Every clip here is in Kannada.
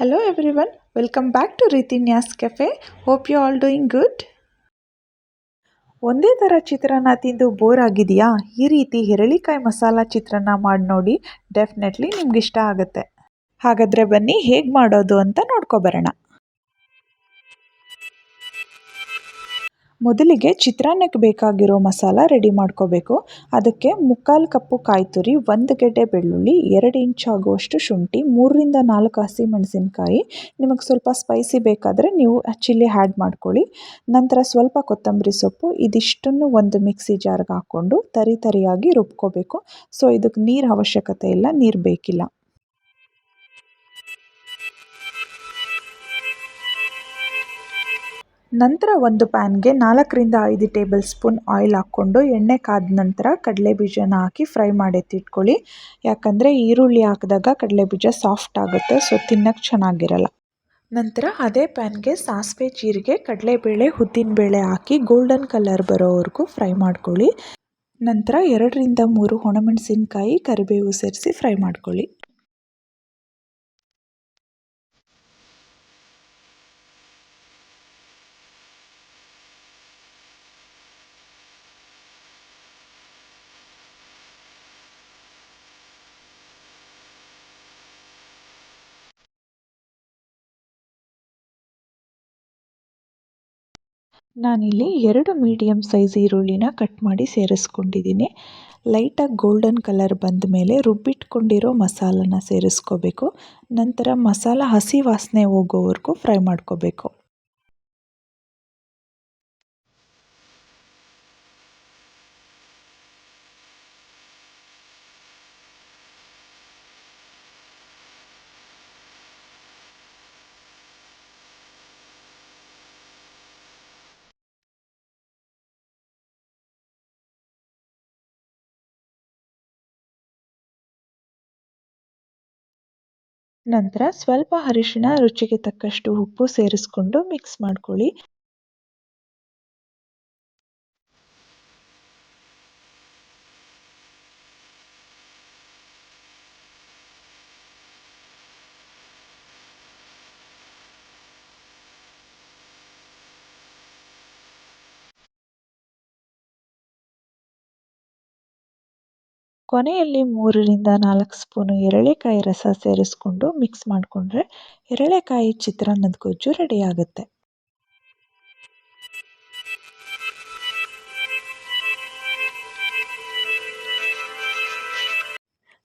Hello everyone, welcome back to Ritinyas Cafe. Hope you all doing good. ಒಂದೇ ಥರ ಚಿತ್ರಾನ್ನ ತಿಂದು ಬೋರ್ ಆಗಿದೆಯಾ ಈ ರೀತಿ ಹೆರಳಿಕಾಯಿ ಮಸಾಲ ಚಿತ್ರಾನ್ನ ಮಾಡಿ ನೋಡಿ ಡೆಫಿನೆಟ್ಲಿ ನಿಮ್ಗೆ ಇಷ್ಟ ಆಗುತ್ತೆ ಹಾಗಾದರೆ ಬನ್ನಿ ಹೇಗೆ ಮಾಡೋದು ಅಂತ ನೋಡ್ಕೊಬರೋಣ ಮೊದಲಿಗೆ ಚಿತ್ರಾನ್ನಕ್ಕೆ ಬೇಕಾಗಿರೋ ಮಸಾಲ ರೆಡಿ ಮಾಡ್ಕೋಬೇಕು. ಅದಕ್ಕೆ ಮುಕ್ಕಾಲು ಕಪ್ಪು ಕಾಯಿ ತುರಿ ಒಂದು ಗೆಡ್ಡೆ ಬೆಳ್ಳುಳ್ಳಿ, ಎರಡು ಇಂಚ್ ಆಗುವಷ್ಟು ಶುಂಠಿ, ಮೂರರಿಂದ ನಾಲ್ಕು ಹಸಿಮೆಣಸಿನ್ಕಾಯಿ ನಿಮಗೆ ಸ್ವಲ್ಪ ಸ್ಪೈಸಿ ಬೇಕಾದರೆ ನೀವು ಚಿಲ್ಲಿ ಆ್ಯಡ್ ಮಾಡ್ಕೊಳ್ಳಿ. ನಂತರ ಸ್ವಲ್ಪ ಕೊತ್ತಂಬರಿ ಸೊಪ್ಪು, ಇದಿಷ್ಟನ್ನು ಒಂದು ಮಿಕ್ಸಿ ಜಾರ್ಗೆ ಹಾಕ್ಕೊಂಡು ತರಿ ತರಿಯಾಗಿ ರುಬ್ಕೋಬೇಕು. ಸೊ ಇದಕ್ಕೆ ನೀರು ಅವಶ್ಯಕತೆ ಇಲ್ಲ, ನೀರು ಬೇಕಿಲ್ಲ. ನಂತರ ಒಂದು ಪ್ಯಾನ್ಗೆ ನಾಲ್ಕರಿಂದ ಐದು ಟೇಬಲ್ ಸ್ಪೂನ್ ಆಯಿಲ್ ಹಾಕ್ಕೊಂಡು ಎಣ್ಣೆ ಕಾದ ನಂತರ ಕಡಲೆ ಬೀಜನ ಹಾಕಿ ಫ್ರೈ ಮಾಡಿ ಎತ್ತಿಟ್ಕೊಳ್ಳಿ ಯಾಕಂದರೆ ಈರುಳ್ಳಿ ಹಾಕಿದಾಗ ಕಡಲೆ ಬೀಜ ಸಾಫ್ಟ್ ಆಗುತ್ತೆ, ಸೊ ತಿನ್ನಕ್ಕೆ ಚೆನ್ನಾಗಿರಲ್ಲ. ನಂತರ ಅದೇ ಪ್ಯಾನ್ಗೆ ಸಾಸಿವೆ ಜೀರಿಗೆ, ಕಡಲೆಬೇಳೆ ಉದ್ದಿನಬೇಳೆ ಹಾಕಿ ಗೋಲ್ಡನ್ ಕಲರ್ ಬರೋವರೆಗೂ ಫ್ರೈ ಮಾಡ್ಕೊಳ್ಳಿ. ನಂತರ ಎರಡರಿಂದ ಮೂರು ಒಣಮೆಣಸಿನ್ಕಾಯಿ ಕರಿಬೇವು ಸೇರಿಸಿ ಫ್ರೈ ಮಾಡ್ಕೊಳ್ಳಿ. ನಾನಿಲ್ಲಿ ಎರಡು ಮೀಡಿಯಮ್ ಸೈಜ್ ಈರುಳ್ಳಿನ ಕಟ್ ಮಾಡಿ ಸೇರಿಸ್ಕೊಂಡಿದ್ದೀನಿ. ಲೈಟಾಗಿ ಗೋಲ್ಡನ್ ಕಲರ್ ಬಂದ ಮೇಲೆ ರುಬ್ಬಿಟ್ಕೊಂಡಿರೋ ಮಸಾಲನ ಸೇರಿಸ್ಕೋಬೇಕು. ನಂತರ ಮಸಾಲ ಹಸಿ ವಾಸನೆ ಹೋಗೋವರೆಗೂ ಫ್ರೈ ಮಾಡ್ಕೋಬೇಕು. ನಂತರ ಸ್ವಲ್ಪ ಅರಿಶಿಣ ರುಚಿಗೆ ತಕ್ಕಷ್ಟು ಉಪ್ಪು ಸೇರಿಸ್ಕೊಂಡು ಮಿಕ್ಸ್ ಮಾಡ್ಕೊಳ್ಳಿ. ಕೊನೆಯಲ್ಲಿ ಮೂರರಿಂದ ನಾಲ್ಕು ಸ್ಪೂನು ಎರಳೆಕಾಯಿ ರಸ ಸೇರಿಸ್ಕೊಂಡು ಮಿಕ್ಸ್ ಮಾಡಿಕೊಂಡ್ರೆ ಎರಳೆಕಾಯಿ ಚಿತ್ರಾನ್ನದ ಗೊಜ್ಜು ರೆಡಿಯಾಗುತ್ತೆ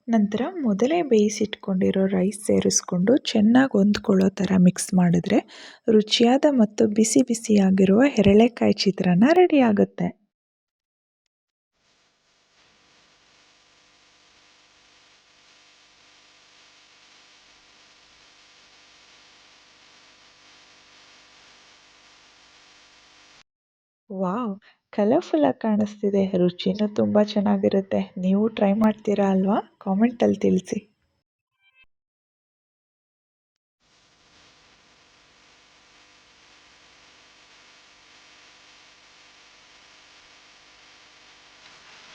ನಂತರ ಮೊದಲೇ ಬೇಯಿಸಿಟ್ಕೊಂಡಿರೋ ರೈಸ್ ಸೇರಿಸ್ಕೊಂಡು ಚೆನ್ನಾಗಿ ಹೊಂದ್ಕೊಳ್ಳೋ ಥರ ಮಿಕ್ಸ್ ಮಾಡಿದ್ರೆ ರುಚಿಯಾದ ಮತ್ತು ಬಿಸಿ ಬಿಸಿಯಾಗಿರುವ ಎರಳೆಕಾಯಿ ಚಿತ್ರಾನ್ನ ರೆಡಿಯಾಗುತ್ತೆ ವಾವ್ ಕಲರ್ಫುಲ್ಲಾಗಿ ಕಾಣಿಸ್ತಿದೆ. ರುಚಿನೂ ತುಂಬ ಚೆನ್ನಾಗಿರುತ್ತೆ. ನೀವು ಟ್ರೈ ಮಾಡ್ತೀರಾ ಅಲ್ವಾ? ಕಾಮೆಂಟಲ್ಲಿ ತಿಳಿಸಿ.